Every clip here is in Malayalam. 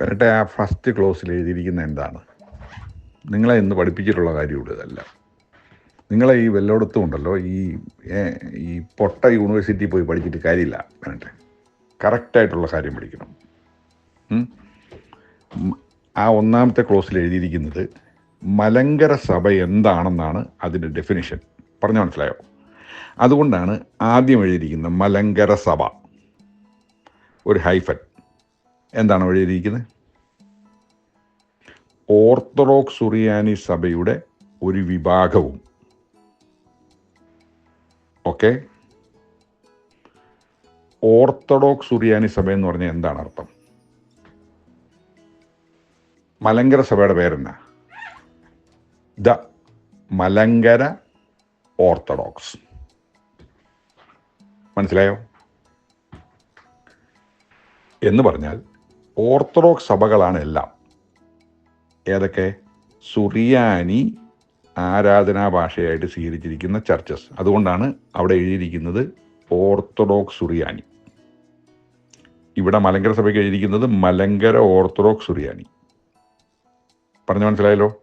വരട്ടെ ആ ഫസ്റ്റ് ക്ലോസിൽ എഴുതിയിരിക്കുന്ന എന്താണ്? നിങ്ങളെ ഇന്ന് പഠിപ്പിച്ചിട്ടുള്ള കാര്യമുള്ളൂ ഇതല്ല. നിങ്ങളെ ഈ വല്ലയിടത്തും ഉണ്ടല്ലോ ഈ ഈ പൊട്ട യൂണിവേഴ്സിറ്റി പോയി പഠിച്ചിട്ട് കാര്യമില്ല. വരട്ടെ. കറക്റ്റായിട്ടുള്ള കാര്യം പഠിക്കണം. ആ ഒന്നാമത്തെ ക്ലോസിൽ എഴുതിയിരിക്കുന്നത് മലങ്കര സഭ എന്താണെന്നാണ് അതിന്റെ ഡെഫിനിഷൻ പറഞ്ഞു മനസ്സിലായോ? അതുകൊണ്ടാണ് ആദ്യം എഴുതിയിരിക്കുന്നത് മലങ്കര സഭ. ഒരു ഹൈഫൻ എന്താണ് എഴുതിയിരിക്കുന്നത് ഓർത്തഡോക്സ് സുറിയാനി സഭയുടെ ഒരു വിഭാഗവും. ഓക്കെ? ഓർത്തഡോക്സ് സുറിയാനി സഭ എന്ന് പറഞ്ഞാൽ എന്താണ് അർത്ഥം? മലങ്കര സഭയുടെ പേരെന്നാ ദ മലങ്കര ഓർത്തഡോക്സ്. മനസ്സിലായോ? എന്ന് പറഞ്ഞാൽ ഓർത്തഡോക്സ് സഭകളാണ് എല്ലാം. ഏതൊക്കെ? സുറിയാനി ആരാധനാ ഭാഷയായിട്ട് സ്വീകരിച്ചിരിക്കുന്ന ചർച്ചസ്. അതുകൊണ്ടാണ് അവിടെ എഴുതിയിരിക്കുന്നത് ഓർത്തഡോക്സ് സുറിയാനി. ഇവിടെ മലങ്കര സഭയ്ക്ക് എഴുതിയിരിക്കുന്നത് മലങ്കര ഓർത്തഡോക്സ് സുറിയാനി. പറഞ്ഞു മനസ്സിലായല്ലോ?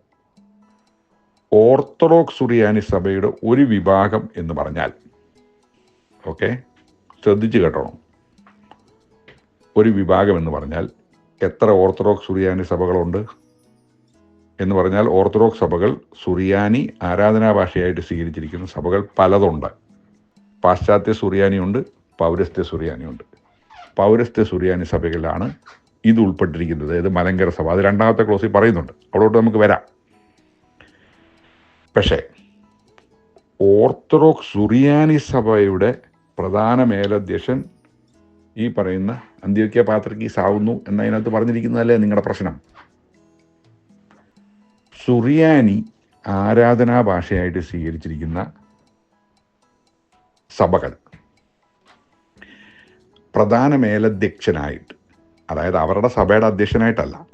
ഓർത്തഡോക്സ് സുറിയാനി സഭയുടെ ഒരു വിഭാഗം എന്ന് പറഞ്ഞാൽ ഓക്കെ? ശ്രദ്ധിച്ചു കേട്ടോണം. ഒരു വിഭാഗം എന്ന് പറഞ്ഞാൽ എത്ര ഓർത്തഡോക്സ് സുറിയാനി സഭകളുണ്ട് എന്ന് പറഞ്ഞാൽ ഓർത്തഡോക്സ് സഭകൾ സുറിയാനി ആരാധനാ ഭാഷയായിട്ട് സ്വീകരിച്ചിരിക്കുന്ന സഭകൾ പലതുണ്ട്. പാശ്ചാത്യ സുറിയാനിയുണ്ട് പൗരസ്ത്യ സുറിയാനിയുണ്ട്. പൗരസ്ത്യ സുറിയാനി സഭകളിലാണ് ഇത് ഉൾപ്പെട്ടിരിക്കുന്നത്. അതായത് മലങ്കര സഭ. അത് രണ്ടാമത്തെ ക്ലോസിൽ പറയുന്നുണ്ട്. അവിടോട്ട് നമുക്ക് വരാം. പക്ഷേ ഓർത്തഡോക്സ് സുറിയാനി സഭയുടെ പ്രധാന മേലധ്യക്ഷൻ ഈ പറയുന്ന അന്ത്യോക്യ പാത്രക്കീസ് ആവുന്നു എന്നതിനകത്ത് പറഞ്ഞിരിക്കുന്നതല്ലേ നിങ്ങളുടെ പ്രശ്നം? സുറിയാനി ആരാധനാ ഭാഷയായിട്ട് സ്വീകരിച്ചിരിക്കുന്ന സഭകൾ പ്രധാന മേലധ്യക്ഷനായിട്ട് അതായത് അവരുടെ സഭയുടെ അധ്യക്ഷനായിട്ടല്ല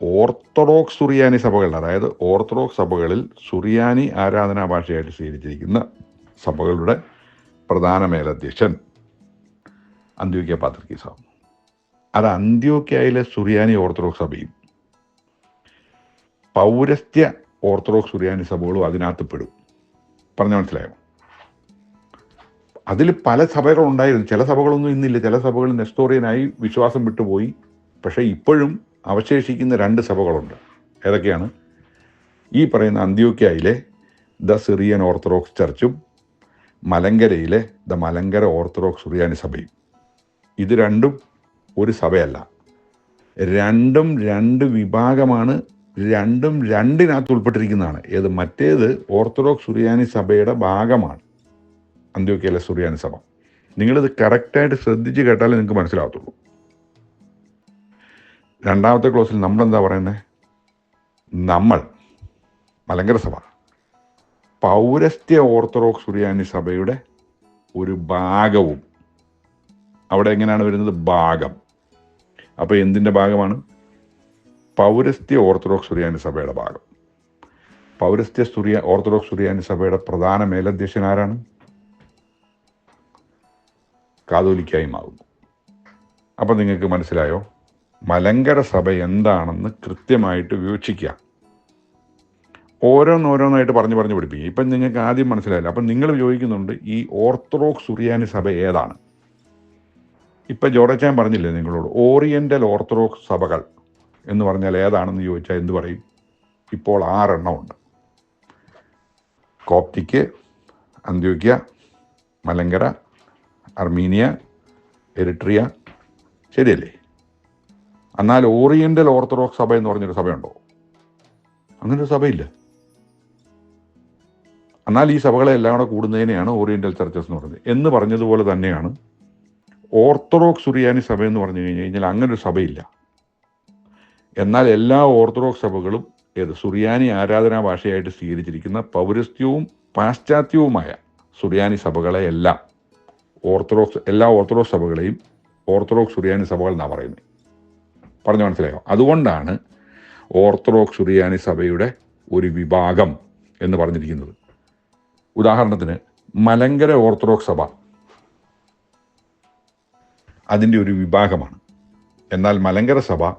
ഓർത്തഡോക്സ് സുറിയാനി സഭകൾ അതായത് ഓർത്തഡോക്സ് സഭകളിൽ സുറിയാനി ആരാധനാ ഭാഷയായിട്ട് സ്വീകരിച്ചിരിക്കുന്ന സഭകളുടെ പ്രധാന മേലധ്യക്ഷൻ അന്ത്യോക്യ പാത്രക്കീസാവും അത് അന്ത്യോക്യയിലെ സുറിയാനി ഓർത്തഡോക്സ് സഭയും പൗരസ്ത്യ ഓർത്തഡോക്സ് സുറിയാനി സഭകളും അതിനകത്ത് പെടും. പറഞ്ഞ മനസ്സിലായോ? അതിൽ പല സഭകളുണ്ടായിരുന്നു ചില സഭകളൊന്നും ഇന്നില്ല. ചില സഭകൾ നെസ്തോറിയനായി വിശ്വാസം വിട്ടുപോയി. പക്ഷേ ഇപ്പോഴും അവശേഷിക്കുന്ന രണ്ട് സഭകളുണ്ട്. ഏതൊക്കെയാണ്? ഈ പറയുന്ന അന്ത്യോക്യയിലെ ദ സിറിയൻ ഓർത്തഡോക്സ് ചർച്ചും മലങ്കരയിലെ ദ മലങ്കര ഓർത്തഡോക്സ് സുറിയാനി സഭയും. ഇത് രണ്ടും ഒരു സഭയല്ല. രണ്ടും രണ്ട് വിഭാഗമാണ് രണ്ടും രണ്ടിനകത്ത് ഉൾപ്പെട്ടിരിക്കുന്നതാണ്. ഏത് മറ്റേത് ഓർത്തഡോക്സ് സുറിയാനി സഭയുടെ ഭാഗമാണ്. അന്ത്യോക്കയിലെ സുറിയാനി സഭ. നിങ്ങളിത് കറക്റ്റായിട്ട് ശ്രദ്ധിച്ച് കേട്ടാലേ നിങ്ങൾക്ക് മനസ്സിലാകത്തുള്ളൂ രണ്ടാമത്തെ ക്ലോസിൽ നമ്മളെന്താ പറയുന്നത് നമ്മൾ മലങ്കര സഭ പൗരസ്ത്യ ഓർത്തഡോക്സ് സുറിയാനി സഭയുടെ ഒരു ഭാഗവും അവിടെ എങ്ങനെയാണ് വരുന്നത്? ഭാഗം. അപ്പോൾ എന്തിന്റെ ഭാഗമാണ്? പൗരസ്ത്യ ഓർത്തഡോക്സ് സുറിയാനി സഭയുടെ ഭാഗം. പൗരസ്ത്യ സുറിയ ഓർത്തഡോക്സ് സുറിയാനി സഭയുടെ പ്രധാന മേലധ്യക്ഷൻ ആരാണ്? കാതോലിക്കായി മാറുന്നു. അപ്പം നിങ്ങൾക്ക് മനസ്സിലായോ? മലങ്കര സഭ എന്താണെന്ന് കൃത്യമായിട്ട് വിവക്ഷിക്കുക. ഓരോന്നോരോന്നായിട്ട് പറഞ്ഞു പറഞ്ഞു പഠിപ്പിക്കുക. ഇപ്പം നിങ്ങൾക്ക് ആദ്യം മനസ്സിലായില്ല. അപ്പം നിങ്ങൾ ചോദിക്കുന്നുണ്ട് ഈ ഓർത്തഡോക്സ് സുറിയാനി സഭ ഏതാണ്? ഇപ്പം ഞാൻ പറഞ്ഞില്ലേ നിങ്ങളോട്? ഓറിയന്റൽ ഓർത്തഡോക്സ് സഭകൾ എന്ന് പറഞ്ഞാൽ ഏതാണെന്ന് ചോദിച്ചാൽ എന്ത് പറയും? ഇപ്പോൾ ആറെണ്ണമുണ്ട് കോപ്റ്റിക്ക് അന്ത്യോക്യ മലങ്കര അർമീനിയ എരിട്രിയ ശരിയല്ലേ? എന്നാൽ ഓറിയന്റൽ ഓർത്തഡോക്സ് സഭ എന്ന് പറഞ്ഞൊരു സഭയുണ്ടോ? അങ്ങനൊരു സഭയില്ല. എന്നാൽ ഈ സഭകളെ എല്ലാം കൂടെ കൂടുന്നതിനെയാണ് ഓറിയന്റൽ ചർച്ചസ് എന്ന് പറയുന്നത് എന്ന് പറഞ്ഞതുപോലെ തന്നെയാണ് ഓർത്തഡോക്സ് സുറിയാനി സഭ എന്ന് പറഞ്ഞു കഴിഞ്ഞു കഴിഞ്ഞാൽ അങ്ങനെ ഒരു സഭയില്ല. എന്നാൽ എല്ലാ ഓർത്തഡോക്സ് സഭകളും ഏത് സുറിയാനി ആരാധനാ ഭാഷയായിട്ട് സ്വീകരിച്ചിരിക്കുന്ന പൗരസ്ത്യവും പാശ്ചാത്യവുമായ സുറിയാനി സഭകളെ എല്ലാം ഓർത്തഡോക്സ് എല്ലാ ഓർത്തഡോക്സ് സഭകളെയും ഓർത്തഡോക്സ് സുറിയാനി സഭകൾ എന്നാണ് പറയുന്നത്. പറഞ്ഞു മനസ്സിലായോ? അതുകൊണ്ടാണ് ഓർത്തഡോക്സ് സുറിയാനി സഭയുടെ ഒരു വിഭാഗം എന്ന് പറഞ്ഞിരിക്കുന്നത്. ഉദാഹരണത്തിന് മലങ്കര ഓർത്തഡോക്സ് സഭ. അതിന്റെ ഒരു വിഭാഗമാണ്. എന്നാൽ മലങ്കര സഭ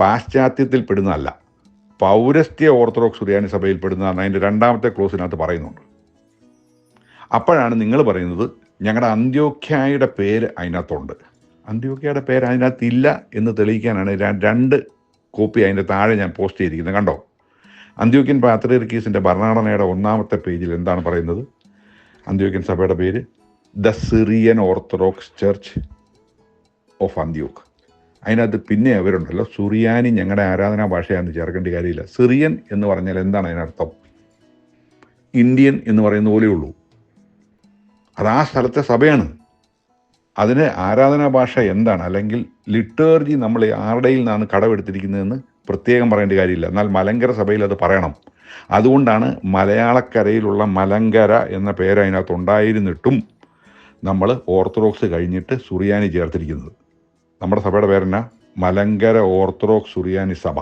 പാശ്ചാത്യത്തിൽ പെടുന്നതല്ല പൗരസ്ത്യ ഓർത്തഡോക്സ് സുറിയാനി സഭയിൽ പെടുന്നതാണ് അതിന്റെ രണ്ടാമത്തെ ക്ലോസിനകത്ത് പറയുന്നുണ്ട്. അപ്പോഴാണ് നിങ്ങൾ പറയുന്നത് ഞങ്ങളുടെ അന്ത്യോഖ്യായുടെ പേര് അതിനകത്തുണ്ട്. അന്ത്യോഖ്യയുടെ പേര് അതിനകത്ത് ഇല്ല എന്ന് തെളിയിക്കാനാണ് രണ്ട് കോപ്പി അതിന്റെ താഴെ ഞാൻ പോസ്റ്റ് ചെയ്തിരിക്കുന്നത്. കണ്ടോ? അന്ത്യോക്യൻ പാത്രീർക്കീസിന്റെ ഭരണഘടനയുടെ ഒന്നാമത്തെ പേജിൽ എന്താണ് പറയുന്നത്? അന്ത്യോക്യൻ സഭയുടെ പേര് the Syrian Orthodox church. Of Antioch. അതിനകത്ത് പിന്നെ അവരുണ്ടല്ലോ സുറിയാനി ഞങ്ങളുടെ ആരാധനാ ഭാഷയാണെന്ന് ചേർക്കേണ്ട കാര്യമില്ല. സിറിയൻ എന്ന് പറഞ്ഞാൽ എന്താണ് അതിനർത്ഥം? ഇന്ത്യൻ എന്ന് പറയുന്ന പോലെയുള്ളൂ അത് ആ സ്ഥലത്തെ സഭയാണ്. അതിന് ആരാധനാ ഭാഷ എന്താണ്? അല്ലെങ്കിൽ ലിറ്റേർജി നമ്മൾ ആരുടെയിൽ നിന്നാണ് കടമെടുത്തിരിക്കുന്നതെന്ന് പ്രത്യേകം പറയേണ്ട കാര്യമില്ല. എന്നാൽ മലങ്കര സഭയിൽ അത് പറയണം. അതുകൊണ്ടാണ് മലയാളക്കരയിലുള്ള മലങ്കര എന്ന പേര് അതിനകത്ത് ഉണ്ടായിരുന്നിട്ടും നമ്മൾ ഓർത്തഡോക്സ് കഴിഞ്ഞിട്ട് സുറിയാനി ചേർത്തിരിക്കുന്നത്. നമ്മുടെ സഭയുടെ പേരെന്നാ? മലങ്കര ഓർത്തഡോക്സ് സുറിയാനി സഭ.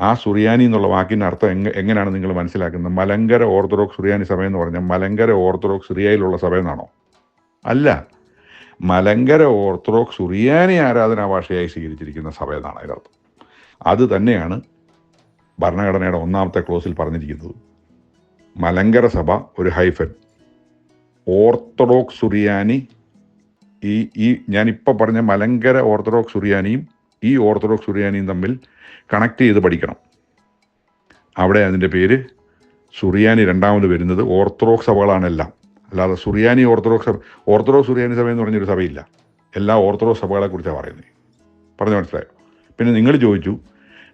ആ സുറിയാനി എന്നുള്ള വാക്കിന്റെ അർത്ഥം എങ്ങ എങ്ങനെയാണ് നിങ്ങൾ മനസ്സിലാക്കുന്നത്? മലങ്കര ഓർത്തഡോക്സ് സുറിയാനി സഭ എന്ന് പറഞ്ഞാൽ മലങ്കര ഓർത്തഡോക്സ് സിറിയയിലുള്ള സഭ എന്നാണോ? അല്ല. മലങ്കര ഓർത്തഡോക്സ് സുറിയാനി ആരാധനാ ഭാഷയായി സ്വീകരിച്ചിരിക്കുന്ന സഭ എന്നാണ് അതിനർത്ഥം അത് തന്നെയാണ് ഭരണഘടനയുടെ ഒന്നാമത്തെ ക്ലോസിൽ പറഞ്ഞിരിക്കുന്നത്. മലങ്കര സഭ ഒരു ഹൈഫൻ. ഓർത്തഡോക്സ് സുറിയാനി ഈ ഈ ഞാനിപ്പോൾ പറഞ്ഞ മലങ്കര ഓർത്തഡോക്സ് സുറിയാനിയും ഈ ഓർത്തഡോക്സ് സുറിയാനിയും തമ്മിൽ കണക്ട് ചെയ്ത് പഠിക്കണം. അവിടെ അതിന്റെ പേര് സുറിയാനി രണ്ടാമത് വരുന്നത് ഓർത്തഡോക്സ് സഭകളാണെല്ലാം. അല്ലാതെ സുറിയാനി ഓർത്തഡോക്സ് സഭ ഓർത്തഡോക്സ് സുറിയാനി സഭ എന്ന് പറഞ്ഞൊരു സഭയില്ല. എല്ലാ ഓർത്തഡോക്സ് സഭകളെ കുറിച്ചാണ് പറയുന്നത്. പറഞ്ഞു മനസ്സിലായോ? പിന്നെ നിങ്ങൾ ചോദിച്ചു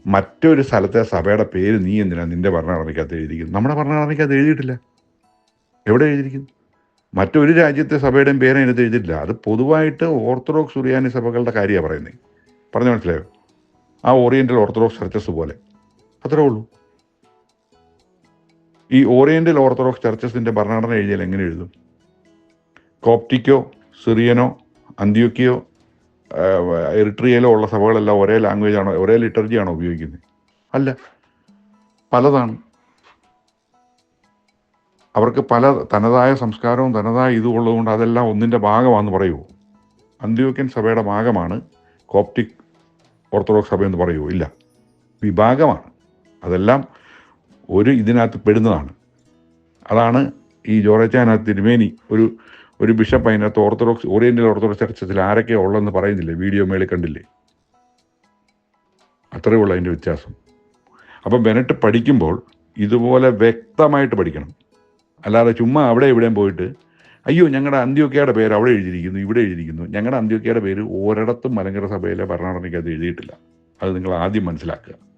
മറ്റൊരു സ്ഥലത്തെ സഭയുടെ പേര് നീ എന്തിനാണ് നിന്റെ ഭരണഘടനയ്ക്കകത്ത് എഴുതിയിരിക്കുന്നത്? നമ്മുടെ ഭരണഘടനയ്ക്കകത്ത് എഴുതിയിട്ടില്ല. എവിടെ എഴുതിയിരിക്കുന്നു? മറ്റൊരു രാജ്യത്തെ സഭയുടെയും പേര് അതിനകത്ത് എഴുതിയിട്ടില്ല. അത് പൊതുവായിട്ട് ഓർത്തഡോക്സ് സുറിയാനി സഭകളുടെ കാര്യമാണ് പറയുന്നത്. പറഞ്ഞു മനസ്സിലായോ? ആ ഓറിയന്റൽ ഓർത്തഡോക്സ് ചർച്ചസ് പോലെ. അത്രേ ഉള്ളൂ. ഈ ഓറിയന്റൽ ഓർത്തഡോക്സ് ചർച്ചസിന്റെ ഭരണഘടന എഴുതിയാൽ എങ്ങനെ എഴുതും? കോപ്റ്റിക്കോ സിറിയനോ അന്ത്യോക്കിയോ എറിട്രിയയിലോ ഉള്ള സഭകളെല്ലാം ഒരേ ലാംഗ്വേജ് ആണോ ഒരേ ലിറ്റർജി ആണോ ഉപയോഗിക്കുന്നത്? അല്ല. പലതാണ്. അവർക്ക് പല തനതായ സംസ്കാരവും തനതായ ഇതും ഉള്ളതുകൊണ്ട് അതെല്ലാം ഒന്നിന്റെ ഭാഗമാണെന്ന് പറയുമോ അന്ത്യോക്യൻ സഭയുടെ ഭാഗമാണ്. കോപ്റ്റിക് ഓർത്തഡോക്സ് സഭ എന്ന് പറയുമോ ഇല്ല. വിഭാഗമാണ്. അതെല്ലാം ഒരു ഇതിനകത്ത് പെടുന്നതാണ്. അതാണ് ഈ ജോറേച്ചാനകത്ത് തിരുമേനി ഒരു ഒരു ബിഷപ്പ് അതിനകത്ത് ഓർത്തഡോക്സ് ഓറിയന്റൽ ഓർത്തഡോക്സ് ചർച്ചത്തിൽ ആരൊക്കെയാണ് ഉള്ളതെന്ന് പറയുന്നില്ലേ? വീഡിയോ മേളിൽ കണ്ടില്ലേ? അത്രയേ ഉള്ളൂ അതിന്റെ വ്യത്യാസം. അപ്പം ബെനറ്റ് പഠിക്കുമ്പോൾ ഇതുപോലെ വ്യക്തമായിട്ട് പഠിക്കണം. അല്ലാതെ ചുമ്മാ അവിടെ എവിടെയും പോയിട്ട് അയ്യോ ഞങ്ങളുടെ അന്ത്യോക്കയുടെ പേര് അവിടെ എഴുതിയിരിക്കുന്നു ഇവിടെ എഴുതിയിരിക്കുന്നു. ഞങ്ങളുടെ അന്ത്യോക്കയുടെ പേര് ഒരിടത്തും മലങ്കര സഭയിലെ ഭരണഘടനയ്ക്ക് അത് എഴുതിയിട്ടില്ല. അത് നിങ്ങൾ ആദ്യം മനസ്സിലാക്കുക.